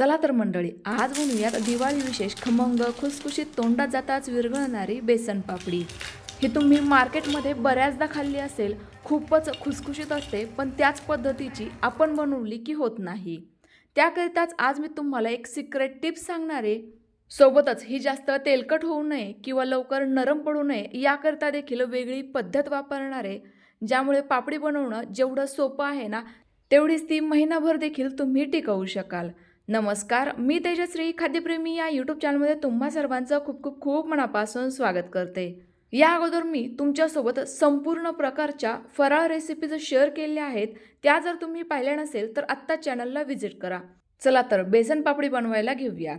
चला तर मंडळी आज बनवूयात दिवाळी विशेष खमंग खुसखुशीत तोंडात जाताच विरघळणारी बेसन पापडी. ही तुम्ही मार्केटमध्ये बऱ्याचदा खाल्ली असेल खूपच खुसखुशीत असते पण त्याच पद्धतीची आपण बनवली की होत नाही. त्याकरिताच आज मी तुम्हाला एक सिक्रेट टिप्स सांगणार आहे. सोबतच ही जास्त तेलकट होऊ नये किंवा लवकर नरम पडू नये याकरिता देखील वेगळी पद्धत वापरणार आहे. ज्यामुळे पापडी बनवणं जेवढं सोपं आहे ना तेवढीच ती महिनाभर देखील तुम्ही टिकवू शकाल. नमस्कार मी तेजश्री खाद्यप्रेमी या यूट्यूब चॅनलमध्ये तुम्हा सर्वांचं खूप खूप खूप मनापासून स्वागत करते. या अगोदर मी तुमच्यासोबत संपूर्ण प्रकारच्या फराळ रेसिपीज शेअर केल्या आहेत. त्या जर तुम्ही पाहिल्या नसेल तर आत्ता चॅनलला व्हिजिट करा. चला तर बेसन पापडी बनवायला घेऊयात.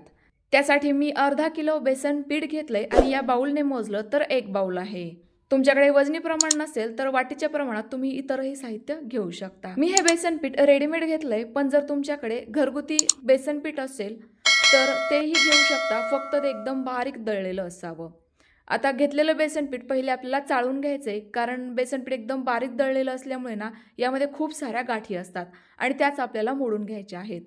त्यासाठी मी अर्धा किलो बेसन पीठ घेतलंय आणि या बाऊलने मोजलं तर एक बाऊल आहे. तुमच्याकडे वजनी प्रमाण नसेल तर वाटीच्या प्रमाणात तुम्ही इतरही साहित्य घेऊ शकता. मी हे बेसन पीठ रेडीमेड घेतलंय पण जर तुमच्याकडे घरगुती बेसन पीठ असेल तर तेही घेऊ शकता फक्त ते एकदम बारीक दळलेलं असावं. आता घेतलेलं बेसन पीठ पहिले आपल्याला चाळून घ्यायचंय कारण बेसन पीठ एकदम बारीक दळलेलं असल्यामुळे ना यामध्ये खूप साऱ्या गाठी असतात आणि त्याच आपल्याला मोडून घ्यायच्या आहेत.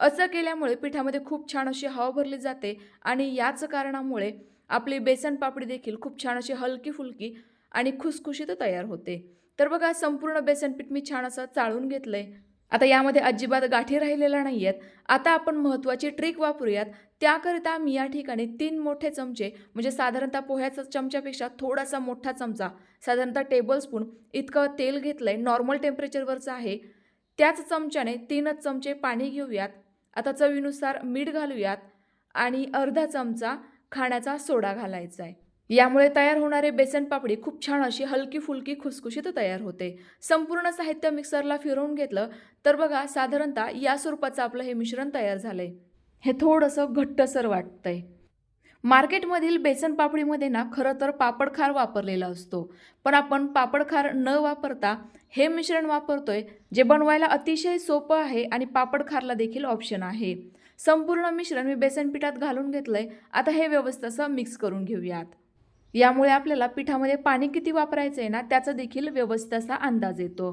असं केल्यामुळे पिठामध्ये खूप छान अशी हवा भरली जाते आणि याच कारणामुळे आपली बेसन पापडी देखील खूप छान अशी हलकी फुलकी आणि खुसखुशीत तयार होते. तर बघा संपूर्ण बेसन पीठ मी छान असं चाळून घेतलंय. आता यामध्ये अजिबात गाठी राहिलेल्या नाही आहेत आता आपण महत्त्वाची ट्रिक वापरूयात. त्याकरिता मी या ठिकाणी तीन मोठे चमचे म्हणजे साधारणतः पोह्याचा चमच्यापेक्षा थोडासा मोठा चमचा साधारणतः टेबलस्पून इतकं तेल घेतलंय नॉर्मल टेम्परेचरवरचं आहे. त्याच चमच्याने तीनच चमचे पाणी घेऊयात. आता चवीनुसार मीठ घालूयात आणि अर्धा चमचा खाण्याचा सोडा घालायचा आहे यामुळे तयार होणारे बेसन पापडी खूप छान अशी हलकी फुलकी खुसखुशीत तयार होते. संपूर्ण साहित्य मिक्सरला फिरवून घेतलं तर बघा साधारणतः या स्वरूपाचं आपलं हे मिश्रण तयार झालंय. हे थोडंसं घट्टसर वाटतंय. मार्केटमधील बेसन पापडीमध्ये ना खरं तर पापडखार वापरलेला असतो. पण आपण पापडखार न वापरता हे मिश्रण वापरतोय जे बनवायला अतिशय सोपं आहे आणि पापडखारला देखील ऑप्शन आहे. संपूर्ण मिश्रण मी बेसन पिठात घालून घेतलंय. आता हे व्यवस्थित मिक्स करून घेऊयात. यामुळे आपल्याला पिठामध्ये पाणी किती वापरायचं आहे ना त्याचा देखील व्यवस्थित असा अंदाज येतो.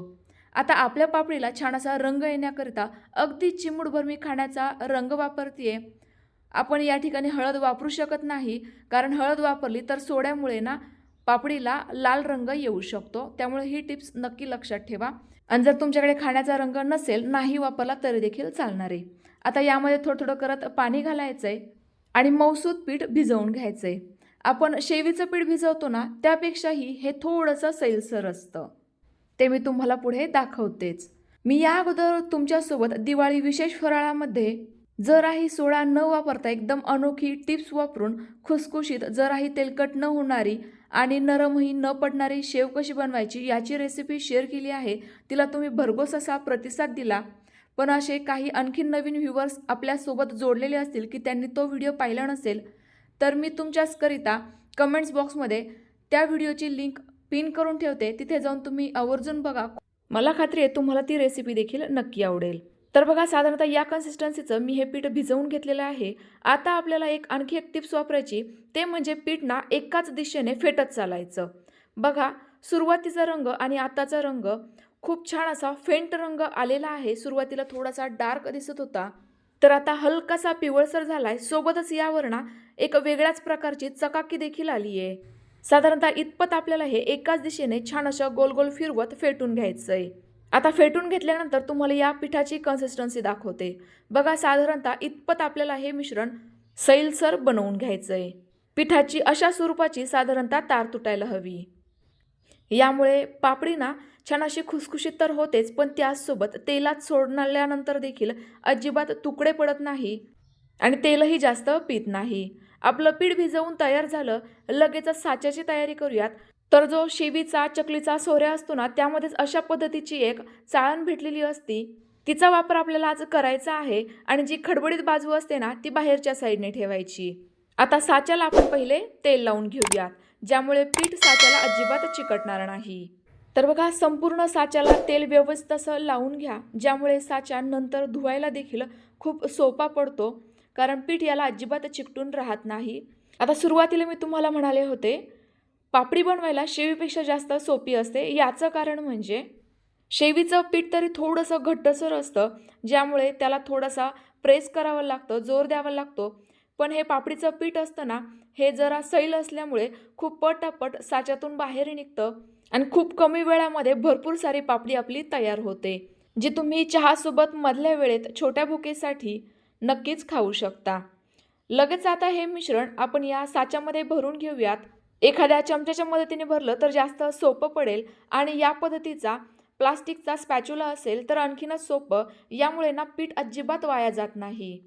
आता आपल्या पापडीला छान असा रंग येण्याकरिता अगदी चिमूटभर मी खाण्याचा रंग वापरते आपण या ठिकाणी हळद वापरू शकत नाही कारण हळद वापरली तर सोड्यामुळे ना पापडीला लाल रंग येऊ शकतो. त्यामुळे ही टिप्स नक्की लक्षात ठेवा. आणि जर तुमच्याकडे खाण्याचा रंग नसेल नाही वापरला तरी देखील चालणार आहे. आता यामध्ये थोडं थोडं करत पाणी घालायचं आहे आणि मौसूद पीठ भिजवून घ्यायचं आहे आपण शेवीचं पीठ भिजवतो ना त्यापेक्षाही हे थोडंसं सैलसर असतं. ते मी तुम्हाला पुढे दाखवतेच. मी या अगोदर तुमच्यासोबत दिवाळी विशेष फराळामध्ये जराही सोडा न वापरता एकदम अनोखी टिप्स वापरून खुसखुशीत जराही तेलकट न होणारी आणि नरमही न पडणारी शेव कशी बनवायची याची रेसिपी शेअर केली आहे. तिला तुम्ही भरघोस असा प्रतिसाद दिला. पण असे काही आणखी नवीन व्ह्युअर्स आपल्यासोबत जोडलेले असतील की त्यांनी तो व्हिडिओ पाहिला नसेल तर मी तुमच्याचकरिता कमेंट्स बॉक्समध्ये त्या व्हिडिओची लिंक पिन करून ठेवते. तिथे जाऊन तुम्ही आवर्जून बघा. मला खात्री आहे तुम्हाला ती रेसिपी देखील नक्की आवडेल. तर बघा साधारणतः या कन्सिस्टन्सीचं मी हे पीठ भिजवून घेतलेलं आहे. आता आपल्याला एक आणखी एक टिप्स वापरायची ते म्हणजे पीठ ना एकाच दिशेने फेटत चालायचं. बघा सुरुवातीचा रंग आणि आताचा रंग खूप छान असा फेंट रंग आलेला आहे. सुरुवातीला थोडासा डार्क दिसत होता. तर आता हलकासा पिवळसर झालाय. सोबतच यावर ना एक वेगळ्याच प्रकारची चकाकी देखील आली आहे. साधारणतः इतपत आपल्याला हे एकाच दिशेने छान अशा गोल गोल फिरवत फेटून घ्यायचं आहे आता फेटून घेतल्यानंतर तुम्हाला या पिठाची कन्सिस्टन्सी दाखवते. बघा साधारणतः इतपत आपल्याला हे मिश्रण सैलसर बनवून घ्यायचं आहे पिठाची अशा स्वरूपाची साधारणतः तार तुटायला हवी. यामुळे पापडी ना छान अशी खुसखुशीत तर होतेच पण त्याचसोबत तेलात सोडल्यानंतर देखील अजिबात तुकडे पडत नाही आणि तेलही जास्त पित नाही. आपलं पीठ भिजवून तयार झालं लगेचच साच्याची तयारी करूयात. तर जो शेवीचा चकलीचा सोऱ्या असतो ना त्यामध्येच अशा पद्धतीची एक चाळण भेटलेली असती. तिचा वापर आपल्याला आज करायचा आहे आणि जी खडबडीत बाजू असते ना ती बाहेरच्या साईडने ठेवायची. आता साच्याला आपण पहिले तेल लावून घेऊयात ज्यामुळे पीठ साच्याला अजिबात चिकटणार नाही. तर बघा संपूर्ण साच्याला तेल व्यवस्थित असं लावून घ्या ज्यामुळे साच्या नंतर धुवायला देखील खूप सोपा पडतो कारण पीठ याला अजिबात चिकटून राहत नाही. आता सुरुवातीला मी तुम्हाला म्हणाले होते पापडी बनवायला शेवीपेक्षा जास्त सोपी असते. याचं कारण म्हणजे शेवीचं पीठ तरी थोडंसं घट्टसर असतं ज्यामुळे त्याला थोडासा प्रेस करावं लागतं जोर द्यावा लागतो. पण हे पापडीचं पीठ असतं ना हे जरा सैल असल्यामुळे खूप पटापट साच्यातून बाहेर निघतं. आणि खूप कमी वेळामध्ये भरपूर सारी पापडी आपली तयार होते जी तुम्ही चहासोबत मधल्या वेळेत छोट्या भुकेसाठी नक्कीच खाऊ शकता. लगेच आता हे मिश्रण आपण या साच्यामध्ये भरून घेऊयात. एखाद्या चमच्याच्या मदतीने भरलं तर जास्त सोपं पडेल आणि या पद्धतीचा प्लास्टिकचा स्पॅच्युला असेल तर आणखीनच सोपं यामुळे ना पीठ अजिबात वाया जात नाही.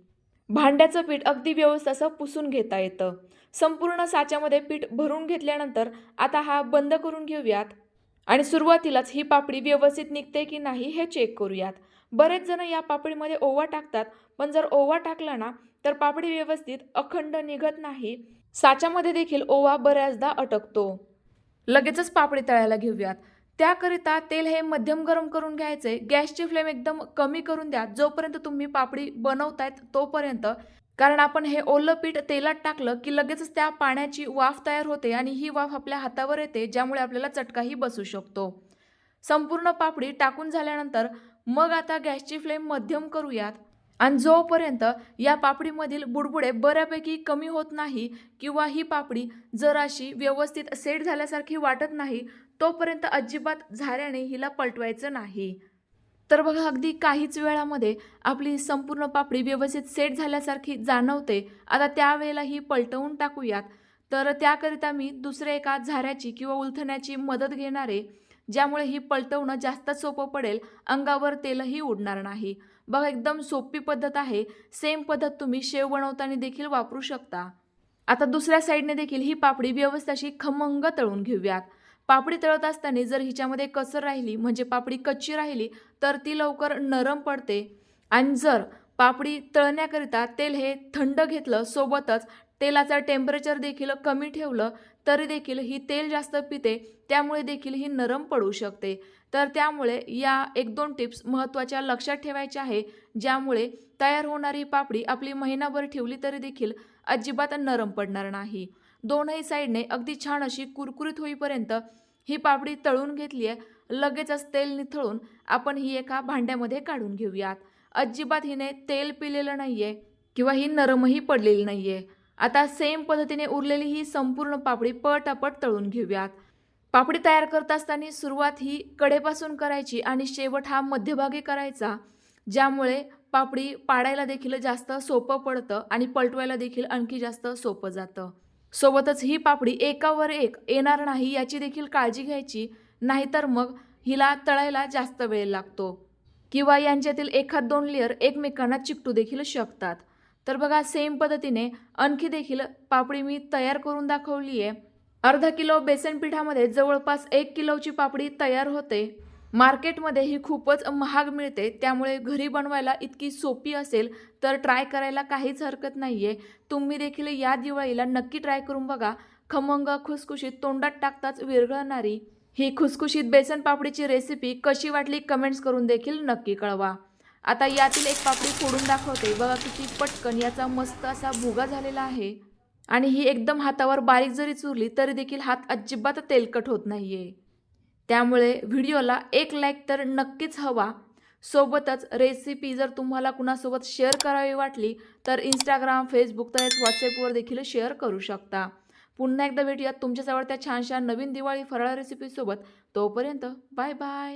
भांड्याचं पीठ अगदी व्यवस्थित असं पुसून घेता येतं. संपूर्ण साच्यामध्ये पीठ भरून घेतल्यानंतर आता हा बंद करून घेऊयात. आणि सुरुवातीलाच ही पापडी व्यवस्थित निघते की नाही हे चेक करूयात. बरेच जण या पापडीमध्ये ओवा टाकतात पण जर ओवा टाकला ना तर पापडी व्यवस्थित अखंड निघत नाही. साच्यामध्ये देखील ओवा बऱ्याचदा अटकतो. लगेचच पापडी तळायला घेऊयात. त्याकरिता तेल हे मध्यम गरम करून घ्यायचे गॅसची फ्लेम एकदम कमी करून द्या. जोपर्यंत तुम्ही पापडी बनवतायत तोपर्यंत. कारण आपण हे ओलं पीठ तेलात टाकलं की लगेचच त्या पाण्याची वाफ तयार होते आणि ही वाफ आपल्या हातावर येते ज्यामुळे आपल्याला चटकाही बसू शकतो. संपूर्ण पापडी टाकून झाल्यानंतर मग आता गॅसची फ्लेम मध्यम करूयात. आणि जोपर्यंत या पापडीमधील बुडबुडे बऱ्यापैकी कमी होत नाही किंवा ही पापडी जराशी व्यवस्थित सेट झाल्यासारखी वाटत नाही तोपर्यंत अजिबात झाऱ्याने हिला पलटवायचं नाही. तर बघा अगदी काहीच वेळामध्ये आपली संपूर्ण पापडी व्यवस्थित सेट झाल्यासारखी जाणवते. आता त्यावेळेला ही पलटवून टाकूयात. तर त्याकरिता मी दुसऱ्या एका झाऱ्याची किंवा उलथण्याची मदत घेणारे ज्यामुळे ही पलटवणं जास्त सोपं पडेल अंगावर तेलही उडणार नाही. बघा एकदम सोपी पद्धत आहे. सेम पद्धत तुम्ही शेव बनवताना देखील वापरू शकता. आता दुसऱ्या साईडने देखील ही पापडी व्यवस्थाशी खमंग तळून घेऊयात. पापडी तळत असताना जर हिच्यामध्ये कसर राहिली म्हणजे पापडी कच्ची राहिली तर ती लवकर नरम पडते. आणि जर पापडी तळण्याकरिता तेल हे थंड घेतलं सोबतच तेलाचं टेम्परेचर देखील कमी ठेवलं तरी देखील ही तेल जास्त पिते त्यामुळे देखील ही नरम पडू शकते. तर त्यामुळे या एक दोन टिप्स महत्त्वाच्या लक्षात ठेवायच्या आहे ज्यामुळे तयार होणारी पापडी आपली महिनाभर ठेवली तरी देखील अजिबात नरम पडणार नाही. दोनही साईडने अगदी छान अशी कुरकुरीत होईपर्यंत ही पापडी तळून घेतली आहे. लगेचच तेल निथळून आपण ही एका भांड्यामध्ये काढून घेऊयात. अजिबात हिने तेल पिलेलं नाही आहे किंवा ही नरमही पडलेली नाही आहे आता सेम पद्धतीने उरलेली ही संपूर्ण पापडी पटापट तळून घेऊयात. पापडी तयार करत असताना सुरुवात ही कडेपासून करायची आणि शेवट हा मध्यभागी करायचा. ज्यामुळे पापडी पाडायला देखील जास्त सोपं पडतं आणि पलटवायला देखील आणखी जास्त सोपं जातं. सोबतच ही पापडी एकावर एक येणार नाही याची देखील काळजी घ्यायची नाहीतर मग हिला तळायला जास्त वेळ लागतो. किंवा यांच्यातील एखाद दोन लेअर एकमेकांना चिकटू देखील शकतात. तर बघा सेम पद्धतीने आणखी देखील पापडी मी तयार करून दाखवली आहे अर्धा किलो बेसन पिठामध्ये जवळपास एक किलोची पापडी तयार होते. मार्केटमध्ये ही खूपच महाग मिळते. त्यामुळे घरी बनवायला इतकी सोपी असेल तर ट्राय करायला काहीच हरकत नाही आहे तुम्ही देखील या दिवाळीला नक्की ट्राय करून बघा. खमंग खुसखुशीत तोंडात टाकताच विरघळणारी ही खुसखुशीत बेसन पापडीची रेसिपी कशी वाटली कमेंट्स करून देखील नक्की कळवा. आता यातील एक पापडी फोडून दाखवते. बघा किती पटकन याचा मस्त असा भुगा झालेला आहे. आणि ही एकदम हातावर बारीक जरी चुरली तरी देखील हात अजिबात तेलकट होत नाहीये. त्यामुळे व्हिडिओला एक लाईक तर नक्कीच हवा. सोबतच रेसिपी जर तुम्हाला कुणासोबत शेअर करावी वाटली तर इंस्टाग्राम फेसबुक तसेच व्हॉट्सअपवर देखील शेअर करू शकता. पुन्हा एकदा भेटूयात तुमच्याच आवडत्या छानशा नवीन दिवाळी फराळ रेसिपीसोबत तोपर्यंत बाय बाय